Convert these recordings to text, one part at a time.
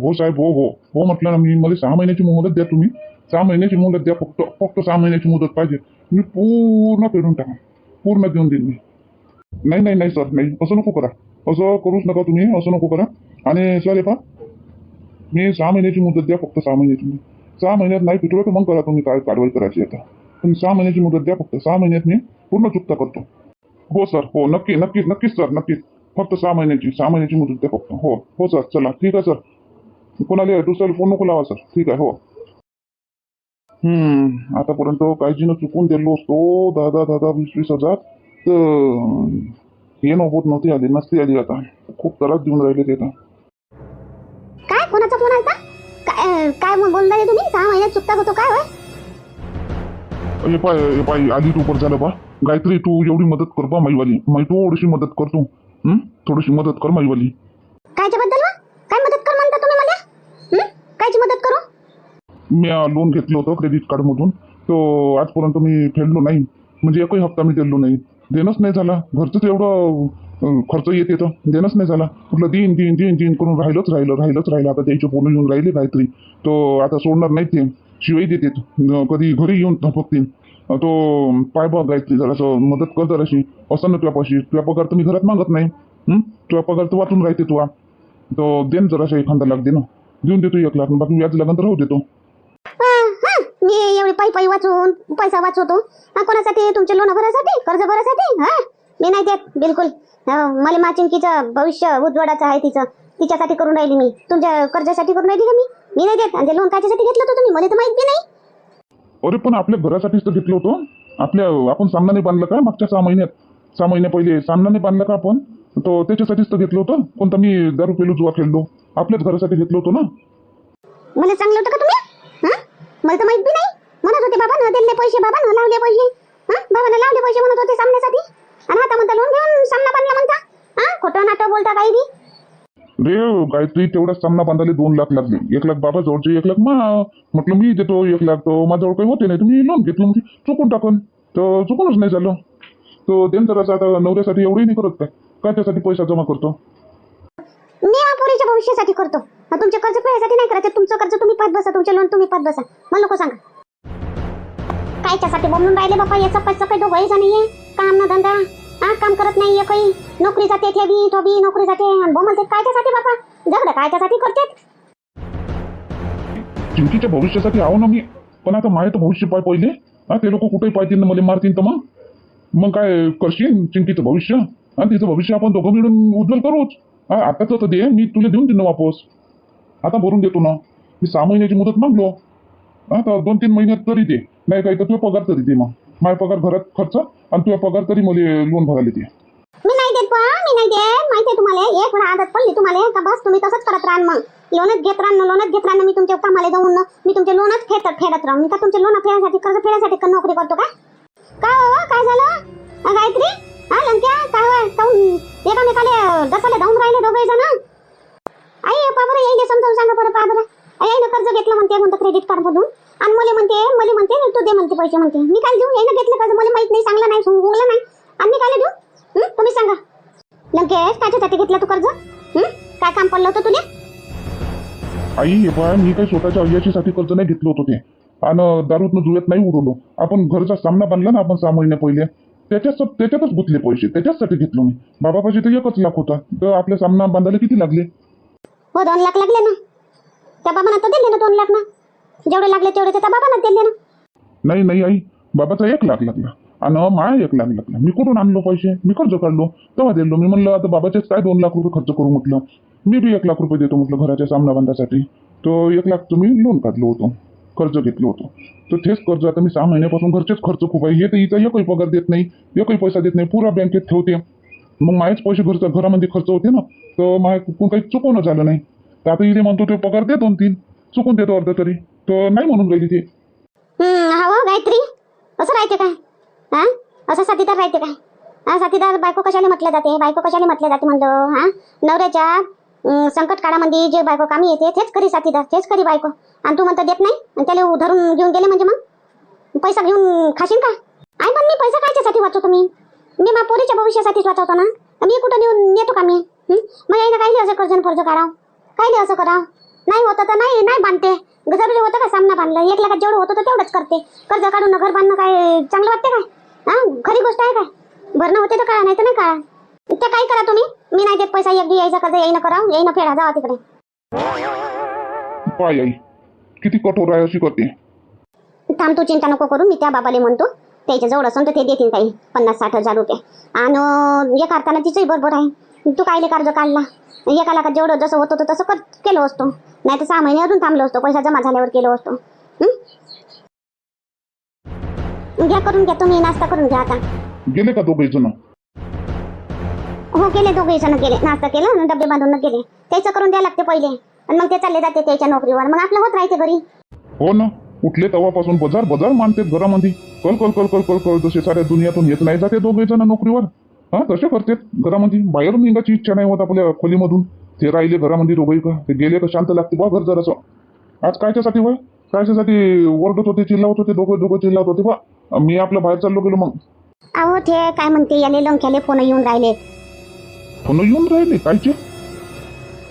हो साहेब हो हो. हो म्हटलं ना मी मला सहा महिन्याची मुदत द्या तुम्ही. सहा महिन्याची मुदत द्या फक्त फक्त सहा महिन्याची मुदत पाहिजे. मी पूर्ण फेडून टाका पूर्ण देऊन देईन मी. नाही नाही नाही सर नाही. असं नको करा. असं करूच नका तुम्ही असं नको करा. आणि सर हे पहा. मी सहा महिन्याची मुदत द्या फक्त सहा महिन्याची सहा महिन्यात नाही फिटवलं तर मग करा तुम्ही काय कारवाई करायची आता. तुम्ही सहा महिन्याची मुदत द्या फक्त सहा महिन्यात मी पूर्ण चुकता करतो. हो सर हो नक्की नक्कीच नक्कीच सर नक्कीच. फक्त सहा महिन्याची सहा महिन्याची मुदत द्या फक्त. हो हो सर चला. ठीक आहे सर. कोणाला दुसऱ्याला फोन नको लावा सर ठीक आहे हो. हम्म आतापर्यंत काळजीनं चुकून दिलो असतो. दहा दहा दहा दहा वीस वीस हजार. तर हे नव्हत नव्हती आली नसती आली आता. खूप त्रास देऊन राहिले ते आता. काय? कोणाचा फोन आलता? काय काय मग बोलून राहिले तुम्ही? सहा महिन्यात चुकता होतो काय होय? हे पाय हे पाय आधी तू पर झालं बा. गायत्री तू एवढी मदत कर बा माईवाली. माई थोडीशी मदत कर तू. हं? थोडीशी मदत कर माईवाली. कायच्या बद्दल वा काय मदत कर म्हणता तुम्ही मला हं? कायची मदत करू? मी लोन घेतलं होतं क्रेडिट कार्ड मधून. तो आजपर्यंत मी फेडलो नाही. म्हणजे एकही हप्ता मी दिलो नाही. देणंच नाही झाला. घरचंच एवढं खर्च येत येतं. देणंच नाही झाला. कुठलं दिन दिन दिन दिन करून राहिलंच राहिलं राहिलंच राहिलं. आता त्यांचे फोन येऊन राहिले काहीतरी तो आता सोडणार नाही ते. शिवाय देते कधी घरी येऊन धपकतील तो पाय बघायची जरासं. मदत कर जराशी. असं ना तुझ्या पाशी तुझ्या पगार तर मी घरात मागत नाही. हं? पगार तर वाचून राहते तुला तो देन जराशा एखादा लाग दे ना. देऊन देतो एक लाख बाकी व्याज लागून तर राहू देतो. हं, हं. मी एवढी पायी पायी वाचून पैसा वाचवतो. कोणासाठी? तुमचे लोन भरासाठी कर्ज भरासाठी हा? मी नाही देत बिलकुल. मला माचिंकीचं भविष्य उज्ज्वलाचं आहे तिचं. तिच्यासाठी करून राहिली मी. तुमच्या कर्जासाठी करून राहिली का मी? मी नाही देत. आणि लोन कायच्यासाठी घेतलं होतं तुम्ही? मला तर माहीत नाही. अरे पण आपल्या घरासाठीच तर घेतलं होतं. आपल्या आपण सामना नाही बांधलं का मागच्या सहा महिन्यात? सहा महिन्या पहिले सामना नाही बांधला का आपण? तो त्याच्यासाठीच तर घेतलं होतं. कोणता मी दारू पेलो जुवा खेळलो. आपल्याच घरासाठी घेतलं होतं ना. मला चांगलं होतं का तुम्ही? हं? मला तर माहीत बी नाही. म्हणत होते बाबा न दिले पैसे बाबा न लावले पैसे. हं? बाबानं लावले पैसे म्हणत होते सामन्यासाठी. आणि आता म्हणता लोन घेऊन सामना बांधला म्हणता. हा? खोटं नाटक बोलता काही बी? रे गायत्री तेवढाच सामना बांधायला दोन लाख लागले. एक लाख बाबा जवळचे एक लाख मा. म्हटलं मी देतो एक लाख. तर माझ्याजवळ काही होते नाही. तुम्ही लोन घेतलं म्हणजे चुकून टाकून. तर चुकूनच नाही झालं. तो जरासा आता नवऱ्यासाठी एवढंही नाही करत काय? काय त्यासाठी पैसा जमा करतो? मी या पोरीच्या भविष्यासाठी करतो. तुमचे कर्ज फेडायसाठी नाही करायचे तुमचं कर्ज तुम्ही पाच बसा तुमचे लोन तुम्ही पाच बसा. मला नको सांगा. कायच्यासाठी बोलून राहिले बाबा याचा पैसा काही दोघंही नाहीये काम ना धंदा. हा काम करत नाहीये काही नोकरी जाते ते बी तो बी नोकरी जाते. आणि बोलते कायच्यासाठी बाबा झगडं कायच्यासाठी करते चिंकीच्या भविष्यासाठी आहो ना मी. पण आता तर भविष्य पाय पहिले. हा ते लोक कुठेही पाहतील ना मला मारतील तर मग. मग काय करशील? चिंकीचं भविष्य? आणि तिचं भविष्य आपण दोघं मिळून उज्ज्वल करूच. हा आताच तर दे मी तुला देऊन देईन वापस. आता भरून देतो ना. मी सहा महिन्याची मुदत मागलो. आता दोन तीन महिन्यात तरी दे. नाही काही तर तुझा पगार तरी दे मग. माझ्या पगार घरात खर्च आणि तुझा पगार तरी मला लोन भरायला दे. मी नाही देत पण मी नाही देत. माहितीये तुम्हाला एक वेळा आदत पडली तुम्हाला. का बस तुम्ही तसंच करत राहा मग. लोनच घेत राहा लोनच घेत राहा मी तुमच्या कामाला जाऊन ना मी तुमचे लोनच फेडत फेडत राहून मी का तुमचे लोन फेडण्यासाठी कर्ज फेडायसाठी नोकरी करतो का? काय हो? काय झालं? गायत्री? हा लंक्या काय होय? काहून एकामेकाले दसाले धावून राहिले दोघे जण? आई पा बरं येईले समजावून सांगा बरं पा बरं यायनं कर्ज घेतलं म्हणते म्हणतं क्रेडिट कार्ड मधून. आणि मला म्हणते मला म्हणते तू दे म्हणते पैसे म्हणते. मी काय देऊ? यायनं घेतलं कर्ज मला माहीत नाही सांगलं नाही सांगलं नाही. आणि मी काय देऊ? तुम्ही सांगा. लंकेश काच्यासाठी घेतलं तू कर्ज? काय काम पडलं होतं तुला? आई बा मी काही स्वतःच्या अय्याशीसाठी कर्ज नाही घेतलं होतं ते. आणि दारूतनं जुळत नाही उडवलो. आपण घरचा सामना बांधला ना आपण सहा महिने पहिले. त्याच्याच त्याच्यातच गुंतले पैसे. त्याच्याचसाठी घेतलो मी. बाबापाशी तर एकच लाख होता. तर आपल्या सामना बांधायला किती लागले? हो दोन लाख लागले ना. त्या बाबांना तर दिले ना दोन लाख ना. जेवढे लागले तेवढे त्या बाबांना दिले ना. नाही नाही आई. बाबाचा एक लाख लागला. आणि माया एक लाख लागला. मी कुठून आणलो पैसे? मी कर्ज काढलो. तेव्हा दिलो. मी म्हणलं आता बाबाचेच काय दोन लाख रुपये खर्च करू म्हटलं? मी बी एक लाख रुपये देतो म्हटलं घराच्या सामना बांधासाठी. तो एक लाख तुम्ही लोन काढलो होतो. कर्ज घेतलं होतं. तर तेच कर्ज आता मी सहा महिन्यापासून घरचेच खर्च खूप आहे. हे तर इथं एकही पगार देत नाही एकही पैसा देत नाही. पुरा बँकेत ठेवते. मग माझेच पैसे घरचा घरामध्ये खर्च होते ना. तर माझ्या कुठून काही चुकवणं झालं नाही. तर आता इथे म्हणतो ते पगार दे दोन तीन. चुकून देतो अर्ध तरी. तर नाही म्हणून राहिली ते. हा हो, गायत्री. असं राहते काय? हा? असं साथीदार राहते काय? हा साथीदार बायको कशाने म्हटलं जाते? बायको कशाने म्हटलं जाते म्हणलं? हा? नवऱ्याच्या संकट काळामध्ये जे बायको कामी येते तेच खरी साथीदार तेच खरी बायको. आणि तू म्हणता देत नाही? आणि त्याला धरून घेऊन गेले म्हणजे मग? पैसा घेऊन खाशील का? आई पण मी पैसा कायच्यासाठी वाचवतो मी? मी मा पोरीच्या भविष्यासाठीच वाचवतो ना? मी कुठं नेऊन नेतो का मी? मग यायला काही असं कर्जन फर्ज काढाव? काही असं कराव? नाही होतं तर नाही नाही बांधते. जरुरी होतं का सामना बांधलं? एक लाखात जेवढं होतं तर तेवढंच करते. कर्ज काढून घर बांधणं काय चांगलं वाटते काय? हा? खरी गोष्ट आहे काय? भरणं होते तर काळा नाही तर नाही काळा. ते काय करा तुम्ही? मी नाही देत पैसा एक यायचा कर्ज येईन करा येईन फेडा जावा तिकडे. पाय आई किती कठोर आहे अशी करते. थांब तू चिंता नको करू मी त्या बाबाले म्हणतो त्याच्याजवळ असून तर ते देतील काही पन्नास साठ हजार रुपये. आणि एक अर्थानं तिचंही बरोबर आहे. तू कायले कर्ज काढला? एका लाखात जेवढं जसं होतं तसं कर केलं असतो. नाही तर सहा महिने अजून थांबलो असतो पैसा जमा झाल्यावर केलो असतो? घ्या करून घ्या तुम्ही नाश्ता करून घ्या आता. गेले का दोघे जण? हो गेले दोघे जण गेले. नाश्ता केला आणि डबे बांधून गेले. त्याचं करून द्यायला लागते पहिले. आणि मग ते चालले जाते त्याच्या नोकरीवर. मग आपलं होत राहायचे घरी. हो ना. उठले तेव्हापासून बाजार बाजार मानते घरामध्ये कल कल कल कल कल कल जसे साऱ्या दुनियातून येत नाही जाते दोघे जण नोकरीवर. हा तसे करते घरामध्ये बाहेरून निघायची इच्छा नाही होत आपल्या खोलीमधून. ते राहिले घरामध्ये दोघे का? ते गेले का? शांत लागते बा घर जरासं. आज कायच्यासाठी बा कायच्यासाठी ओरडत होते चिल्लावत होते दोघं दोघं चिल्लावत होते बा? मी आपल्या बाहेर चाललो गेलो मग. अहो ते काय म्हणते? याले लंख्याले फोन येऊन राहिले. फोन येऊन राहिले? कायचे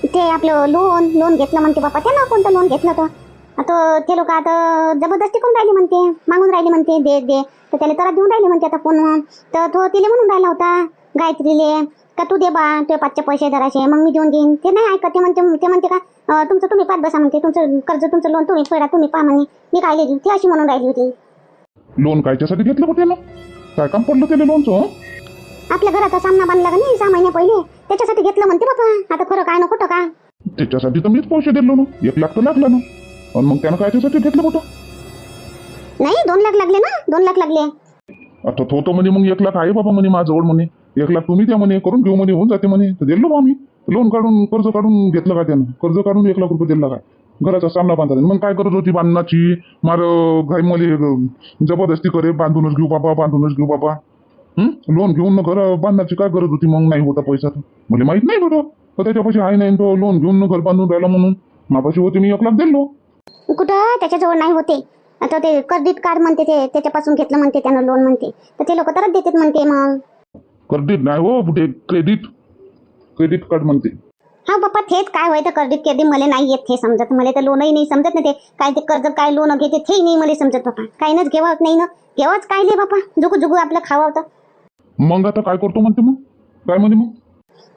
ते आपलं लोन लोन घेतलं म्हणते बापा. त्यानं कोणतं लोन घेतलं तर आता ते लोक आता जबरदस्ती करून राहिली म्हणते. मागून राहिली म्हणते दे दे. तर त्याला तर देऊन राहिले म्हणते आता फोन तर तो तिले म्हणून राहिला होता गायत्रीले. का तू दे बा तुझ्या पाचचे पैसे धरायचे मग मी देऊन देईन. ते नाही ऐकत. ते म्हणते ते म्हणते का तुमचं तुम्ही पाच बसा म्हणते. तुमचं कर्ज तुमचं लोन तुम्ही फेडा तुम्ही पा म्हणे. मी काय देऊ ती अशी म्हणून राहिली होती. लोन कायच्यासाठी घेतलं होते ना काय काम पडलं त्याला लोनचं? आपल्या घराचा सामना बांधला का नाही? सहा महिने पहिले. त्याच्यासाठी घेतलं म्हणते बापा आता खरं काय ना खोटं का? त्याच्यासाठी तर मीच पैसे दिलो ना. एक लाख तर लागला ना. आणि मग त्यानं कायच्यासाठी घेतलं होतं नाही दोन लाख लागले ना? दोन लाख लागले. आता तो तो म्हणे मग एक लाख आहे बाबा म्हणे माझ्याजवळ म्हणे. एक लाख तुम्ही द्या म्हणे करून घेऊ म्हणे होऊन जाते म्हणे. तर दिलो बा मी लोन काढून कर्ज काढून घेतलं का त्यानं? कर्ज काढून एक लाख रुपये दिला काय घराचा सामना बांधायला मग काय करत होती बांधण्याची? मार घाई मध्ये जबरदस्ती करे बांधूनच घेऊ बाबा बांधूनच घेऊ बाबा. हं? लोन घेऊन न घर बांधण्याची काय गरज होती? मग नाही होता पैसा तर. मला माहीत नाही बरं. तर त्याच्यापाशी आहे नाही तो लोन घेऊन न घर बांधून राहिला म्हणून. मापाशी होते मी एक लाख दिलो. कुठं? त्याच्याजवळ नाही होते. आता ते क्रेडिट कार्ड म्हणते ते त्याच्यापासून घेतलं म्हणते त्यानं लोन म्हणते. तर ते लोक तरच देतात म्हणते मग. क्रेडिट नाही हो कुठे? क्रेडिट क्रेडिट कार्ड म्हणते. हा बाप्पा तेच काय होय तर क्रेडिट क्रेडिट मला नाही येत हे समजत. मला तर लोनही नाही समजत ना ते. काय ते कर्ज काय लोन घेते ते नाही मला समजत बापा काही नच घेवाच नाही ना. घेवाच काय ले बापा जुगू जुगू आपलं खावा होतं. मग आता काय करतो म्हणते मग? काय म्हणते मग?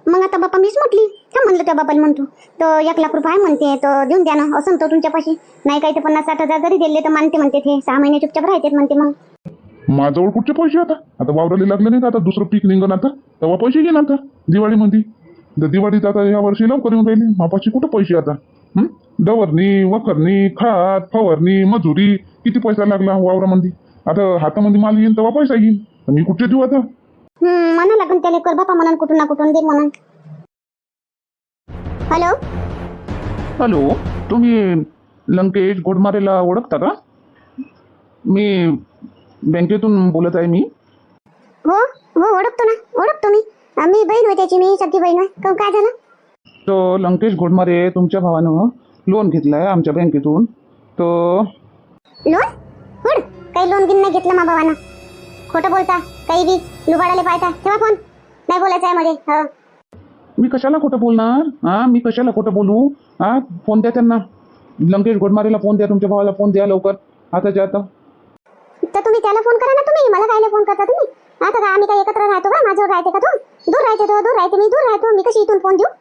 मग आता बापा मीच म्हटली. का म्हणलं त्या बाबाला म्हणतो. तर एक लाख रुपये आहे म्हणते तर देऊन द्या ना. असं तो तुमच्यापाशी. नाही काही तर पन्नास साठ हजार जरी दिले तर मानते म्हणते ते. सहा महिने चुपचाप राहतात म्हणते मग. माझ्याजवळ कुठचे पैसे आता? आता वावराला लागले नाही आता दुसरं पीक निघन आता. तेव्हा पैसे घेईन आता दिवाळीमध्ये तर दिवाळीत आता या वर्षी लवकर येऊन राहिली. मापाशी कुठं पैसे आता? हं? डवरणी वखरणी खात फवारणी मजुरी. किती पैसा लागला वावरामध्ये? आता हातामध्ये माल येईन तेव्हा पैसा येईन. तर मी कुठे देऊ आता? म्हणा लागून त्याला कर बापा म्हणून कुठून ना कुठून दे म्हणून. हॅलो हॅलो तुम्ही लंकेश गोडमारेला ओळखता का? मी बँकेतून बोलत आहे मी. हो हो ओळखतो ना ओळखतो मी. मी बहीण होय त्याची मी सख्खी बहीण होय. काहून काय झालं? तो लंकेश गोडमारे तुमच्या भावानं लोन घेतलं आहे आमच्या बँकेतून. तो लोन हुड काही लोन गिन नाही घेतलं मा बाबानं खोटं बोलता काही बी लुबाडाले पाहता तेव्हा फोन. नाही बोलायचं आहे मध्ये हो. मी कशाला खोटं बोलणार? हां मी कशाला खोटं बोलू? हां फोन द्या त्यांना. लंकेश गोडमारेला फोन द्या तुमच्या भावाला फोन द्या लवकर. आताच्या आता. तर तुम्ही त्याला फोन करा ना तुम्ही. मला कायले फोन करता तुम्ही? आता का आम्ही काय एकत्र राहतो का? माझ्यावर राहते का तू? दूर राहते तो दूर राहते मी दूर राहतो. मी कशी इथून फोन देऊ?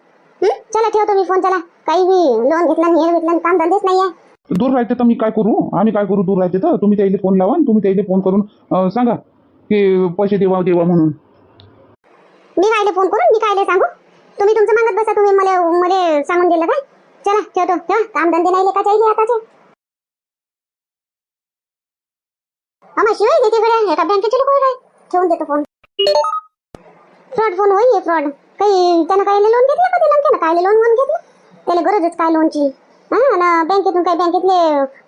हं? चला ठेवतो मी फोन चला काही बी लोन घेतला नाही हे घेतला काम धंदेच नाही आहे दूर राहते तर मी काय करू? आम्ही काय करू दूर राहते तर? तुम्ही त्याला फोन लावा आणि तुम्ही त्याला फोन करून अं, सांगा. की पैसे देवा देवा म्हणून. मी कायले फोन करून मी कायले सांगू? तुम्ही तुमचं मागत बसा तुम्ही मला मला सांगून दिलं काय? चला ठेवतो ठेवा. काम धंदे नाही लेका चाहिए आताचे. आम्हा शिवाय देते गड्या एका बँकेचे लोक काय ठेवून देतो फोन फ्रॉड फोन होई फ्रॉड काही त्यानं काय लोन घेतलं का त्याला त्यानं काय लोन वोन घेतलं? त्याला गरजच काय लोनची हा ना बँकेतून काय बँकेतले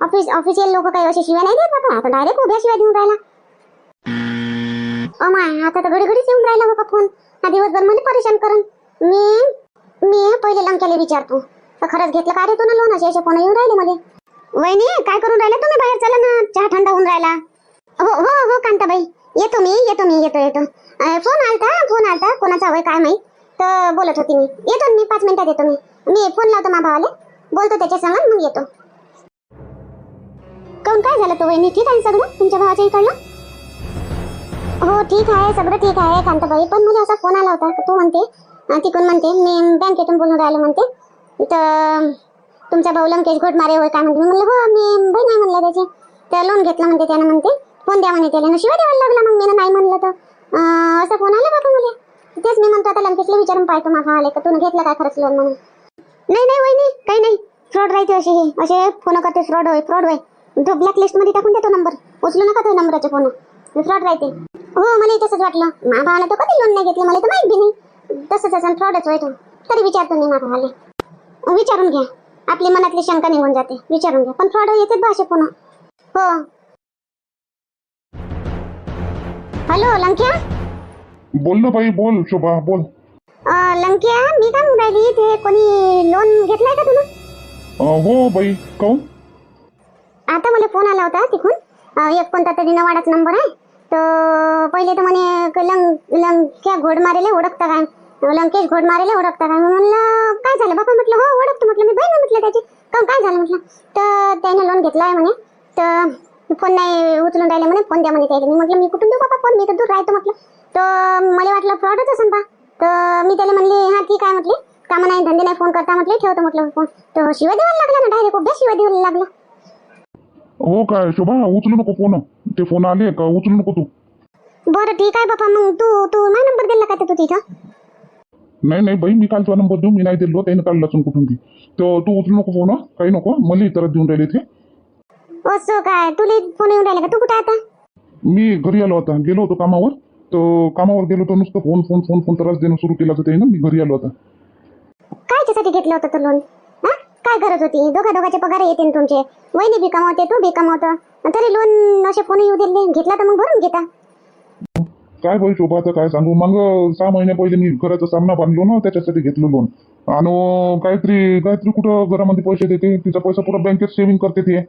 ऑफिस ऑफिशियल लोक काही असे शिवाय नाही देत बाबा आता डायरेक्ट उभ्या शिवाय देऊन राहिला. ओ माय आता तर घडी घडीच येऊन राहिला बाबा फोन. हा दिवसभर मला परेशान करन. मी मी पहिले लंक्याला विचारतो. तर खरंच घेतलं का रे तू ना लोन असे असे फोन येऊन राहिले मध्ये वहिनी काय करून राहिला तुम्ही बाहेर? चला ना चहा थंड होऊन राहिला. हो हो हो कांताबाई. येतो मी येतो मी येतो येतो. फोन आलता फोन आलता. कोणाचा होय काय माहीत. तर बोलत होती मी. येतो मी पाच मिनिटात येतो मी. मी फोन लावतो मा भावाले. बोलतो त्याच्या संग मग येतो. काऊन काय झालं तो वहिनी? ठीक आहे सगळं? तुमच्या भावाच्या इकडलं हो ठीक आहे सगळं ठीक आहे कांताबाई पण मला असा फोन आला होता तर म्हणते तिकडून म्हणते मी बँकेतून बोलून राहिलो म्हणते. तर तुमचा भाऊ लंकेश घोटमारे होय काय म्हणते. मी म्हणलं हो मी बहीण आहे म्हणलं त्याची. तर लोन घेतलं म्हणते त्यानं म्हणते. फोन द्या म्हणे त्याला. शिवाय द्यायला लागला मग मी नाही म्हणलं तर. असा असं फोन आला बाबा मला. तेच मी म्हणतो आता लंकेशला विचारून पाहतो माझा आले का? तू घेतलं काय खरंच लोन म्हणून? नाही नाही वहिनी काही नाही. फ्रॉड राहते असे हे. असे फोन करते फ्रॉड होय फ्रॉड होय. तो ब्लॅक लिस्टमध्ये टाकून देतो नंबर उचलू नका तो नंबरचे फोन फ्रॉड राहते. हो मला तसंच वाटलं. माझ्या भावाला तर कधी लोन नाही घेतलं मला तर माहीत बी नाही. तसंच असं फ्रॉडच होय तो. तरी विचारतो मी माझ्या भावाला. विचारून घ्या. आपली मनातली शंका निघून जाते. विचारून घ्या. पण फ्रॉड येते भाषे पुन्हा. हो. हॅलो लंक्या? बोल ना बाई बोल शोभा बोल. अं, लंक्या मी काय म्हणून राहिली? ते कोणी लोन घेतलाय का तुम्ही हो बाई काऊन? आता मला फोन आला होता तिकून एक कोणता तरी नवाडाच नंबर आहे. तर पहिले तर म्हणे लंग लंक्या घोडमारेला ओळखता काय? लंकेश घोडमारेला ओळखता काय? म्हणलं काय झालं बाबा? म्हटलं हो ओळखतो म्हटलं मी बहीण म्हटलं त्याची. काऊन काय झालं? म्हटलं. तर त्याने लोन घेतला आहे म्हणे. तर फोन नाही उचलून राहिले म्हणे फोन द्या म्हणे त्याला मी म्हटलं मी कुठून देऊ बाबा फोन मी तर दूर राहतो म्हटलं. तर मला वाटलं फ्रॉडच असेल बा तर मी त्याला म्हणले हा ठीक आहे म्हटली. कामं नाही धंदे नाही फोन करता म्हटले. ठेवतो म्हटलं फोन तर शिवाय द्यायला लागला ना डायरेक्ट उभ्या शिवाय द्यायला लागला. हो काय शोभा उचलू नको फोन ते फोन आले का? उचलू नको तू. बरं ठीक आहे बाबा मग तू तू माझा नंबर दिला का ते तू तिथं? नाही नाही बाई मी काल तुझा नंबर देऊ मी नाही दिलो त्याने काढला असून कुठून ती तर तू उचलू नको फोन? काही नको मला इतर देऊन राहिले ते. असं काय? तुला फोन येऊन राहिला का? तू कुठं आता? मी घरी आलो होता गेलो होतो कामावर. तर कामावर गेलो तर नुसतं फोन फोन फोन फोन त्रास देणं सुरू केला होतं मी घरी आलो होता कायच्यासाठी घेतलं होतं तू लोन हा? काय गरज होती? दोघा दोघाचे पगार येते तुमचे. वहिनी बी कमावते तू बी कमावतं. तरी लोन असे फोन येऊ दिले घेतला तर मग भरून घेता. काय बाई शोभा आता काय सांगू? मग सहा महिन्या पहिले मी घराचा सामना बांधलो ना त्याच्यासाठी घेतलो लोन आणि काहीतरी काहीतरी कुठं घरामध्ये पैसे देते? तिचा पैसा पुरा बँकेत सेव्हिंग करते ते.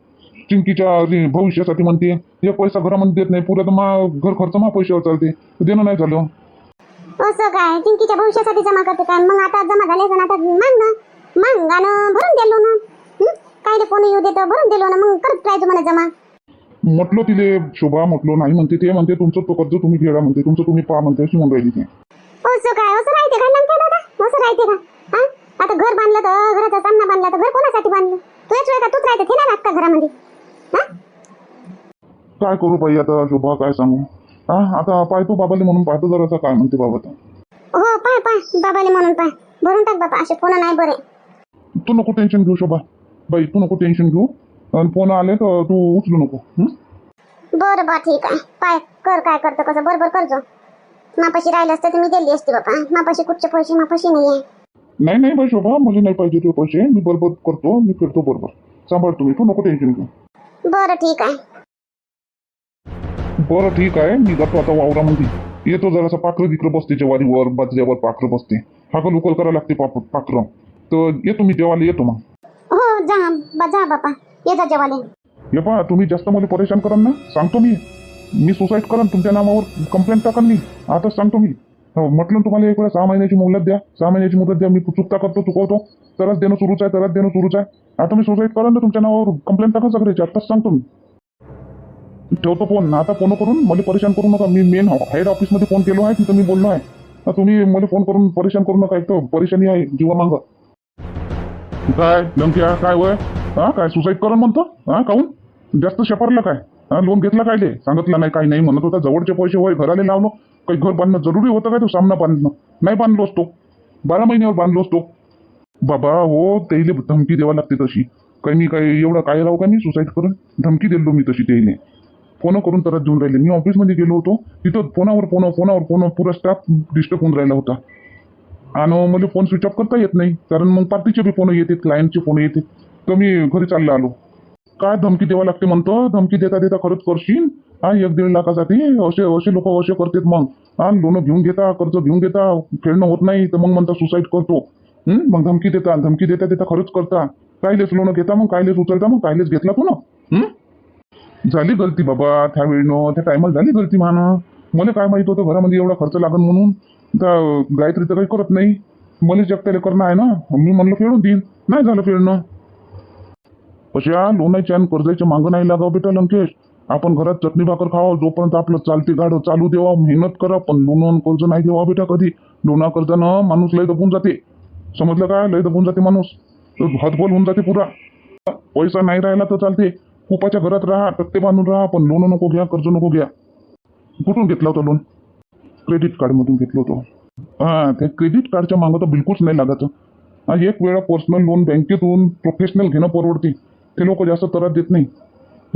चिंकीच्या भविष्यासाठी म्हणते. एक पैसा घरामध्ये देत नाही पुरा तर मा घर खर्च मा पैशावर चालते. देणं नाही झालं. असं काय? चिंकीच्या भविष्यासाठी जमा करते काय? मग आता जमा झाले तर आता माग ना. माग आणि भरून दिलो ना हं? काय फोन येऊ देतं भरून दिलो ना मग करत राहायचं मला जमा. म्हटलं तिले शोभा म्हटलं नाही म्हणते ते म्हणते तुमचं तो कर्ज तुम्ही फेडा म्हणते तुमचं तुम्ही पहा म्हणते अशी म्हणून राहिली ते असं काय? असं राहते का नंतर दादा? असं राहते का? हा? आता घर बांधलं तर घराचा सामना बांधला तर घर कोणासाठी बांधलं? तुझ्याच वेळ का तूच राहते. ते नाही घरामध्ये? हा? काय करू बाई आता शोभा काय सांगू? हा? आता पाहतो बाबाले म्हणून पाहतो जरासा काय म्हणते बाबा तर हो पाय पाय बाबाले म्हणून पाय. भरून टाक बाबा असे फोन नाही बरे. तू नको टेन्शन घेऊ शोभा. बाई तू नको टेन्शन घेऊ. आणि फोन आले तर तू उचलू नको. हं? बरं बा ठीक आहे. पाय कर काय करतो कसं. बरोबर करतो मापाशी राहिलं असतं तर मी दिली असती बाबा मापाशी कुठचे पैसे मापाशी नाही आहे नाही नाही बाई शोभा मला नाही पाहिजे ते पैसे. मी बरोबर करतो मी फिरतो बरोबर. सांभाळ तुम्ही तू नको टेन्शन घेऊ. बरं ठीक आहे. बरं ठीक आहे. मी जातो आता वावरामध्ये. येतो जरासा पाखरं गिकरं बसते जेवारीवर बाजऱ्यावर पाखरं बसते. हाकल उकल करायला लागते पाप पाखरं. तर येतो मी जेवायला येतो मग. हो जा बा जा बापा. ये जा जेवाले हे पहा तुम्ही जास्त मला परेशान करा ना? सांगतो मी. मी सुसाईड करन तुमच्या नावावर कंप्लेंट टाकन मी. आताच सांगतो मी. हो, म्हटलं तुम्हाला एक वेळा सहा महिन्याची मुदत द्या. सहा महिन्याची मुदत द्या. मी चुकता करतो चुकवतो. तरच देणं सुरूच आहे तरच देणं सुरूच आहे. आता मी सुसाईड करन ना तुमच्या नावावर? कंप्लेंट टाका सगळ्याची. आत्ताच सांगतो मी. ठेवतो फोन आता फोन करून मला परेशान करू नका. मी मेन हेड ऑफिसमध्ये फोन केलो आहे तिथं मी बोललो आहे. तुम्ही मला फोन करून परेशान करू नका. एक तर परेशानी आहे जीवा मांग काय लंक्या काय वय? हा काय सुसाईड करून म्हणतो? हा काहून जास्त शेपारला काय? हा लोन घेतला काय ते? सांगितलं नाही काही नाही म्हणत होता. जवळचे पैसे होय घराला लावलो काही घर बांधणं जरुरी होतं काय? तो सामना बांधणं. नाही बांधलो असतो. बारा महिन्यावर बांधलो असतो. बाबा हो त्याईले धमकी द्यावा लागते तशी. काही मी काही एवढं काय राहू का मी सुसाईड करून धमकी दिलो मी तशी त्याने फोन करून तरच देऊन राहिले. मी ऑफिसमध्ये गेलो होतो. तिथं फोनावर फोन फोनावर फोन पुरा स्टाफ डिस्टर्ब होऊन राहिला होता. आणि मला फोन स्विच ऑफ करता येत नाही. कारण मग पार्टीचे बी फोन येतात क्लायंटचे फोन येतात. तर मी घरी चालला आलो. काय धमकी द्यावा लागते म्हणतो? धमकी देता देता खरंच करशील? हा एक दीड लाखासाठी? असे असे लोक असे करतात मग. हा लोन घेऊन घेता कर्ज घेऊन घेता फेडणं होत नाही तर मग म्हणता सुसाईड करतो. मग धमकी देता धमकी देता देता खरंच करता. कायलेच लोन घेता मग कायलेच उचलता मग कायलेच घेतला तू ना? झाली गलती बाबा त्या वेळेनं त्या टायमाला झाली गलती मान मला काय माहीत होतं घरामध्ये एवढा खर्च लागन म्हणून. तर गायत्री तर काही करत नाही. मला जगताले करणं आहे ना? मी म्हणलं फेडून देईन. नाही झालं फेडणं. कशा लोनाच्या आणि कर्जाच्या मागं नाही लागावं बेटा लंकेश. आपण घरात चटणी भाकर खावा जोपर्यंत आपलं चालते गाडं चालू देवा मेहनत करा पण लोन कर्ज नाही देवा बेटा कधी. लोना कर्जानं माणूस लय दबून जाते. समजलं काय लय दबून जाते माणूस. हतबल होऊन जाते पुरा. पैसा नाही राहिला तर चालते. कुपाच्या घरात राहा टक्के बांधून राहा पण लोन नको घ्या कर्ज नको घ्या. कुठून घेतला होता लोन क्रेडिट कार्डमधून घेतलं होतं. हां त्या क्रेडिट कार्डच्या मागं तर बिलकुलच नाही लागायचं एक वेळा पर्सनल लोन बँकेतून प्रोफेशनल घेणं परवडते. ते लोक जास्त त्रास देत नाही.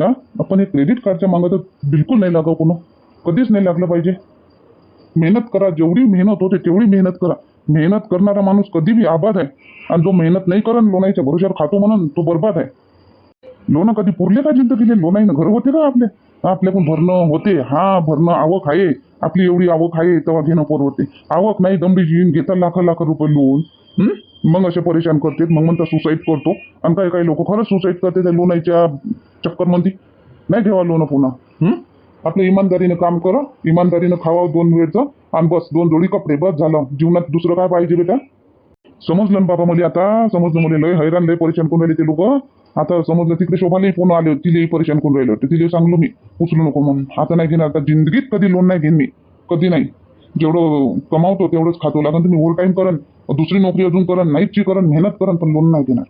हा? आपण हे क्रेडिट कार्डच्या मागं तर बिलकुल नाही लागावं कोण. कधीच नाही लागलं पाहिजे. मेहनत करा. जेवढी मेहनत होते तेवढी मेहनत करा. मेहनत करणारा माणूस कधी बी आबाद आहे. आणि जो मेहनत नाही करन लोणाईच्या भरोश्यावर खातो म्हणून तो बरबाद आहे. लोणं कधी पुरले का जिंदगीले? लोणाईनं घर होते का आपले? आपल्याकडून भरणं होते. हा भरणं आवक आहे. आपली एवढी आवक आहे तेव्हा घेणं परवडते आवक नाही दमडी जीन घेता लाख लाख रुपये लोन. मग असे परेशान करतात मग म्हणतात सुसाईड करतो. आणि काही काही लोक खरंच सुसाईड करते त्या लोनाच्या चक्करमध्ये नाही ठेवा लोन पुन्हा. आपलं इमानदारीनं काम करा. इमानदारीनं खावा दोन वेळचं. आणि बस दोन जोडी कपडे. बस झालं. जीवनात दुसरं काय पाहिजे बेटा? समजलं ना बाबा मला आता? समजलं मला. लय हैराण लय परेशान करून राहिले ते लोक. आता समजलं तिकडे शोभालाही फोन आले तिलाही परेशान करून राहिले होते. तिला सांगलो मी. उचलू नको म्हणून. आता नाही घेणार. आता जिंदगीत कधी लोन नाही घेईन मी. कधी नाही. जेवढं कमावतो तेवढंच खातो. लागन तुम्ही ओव्हर टाईम करण दुसरी नोकरी अजून करन नाईटची करन मेहनत करन पण लोन नाही देणार.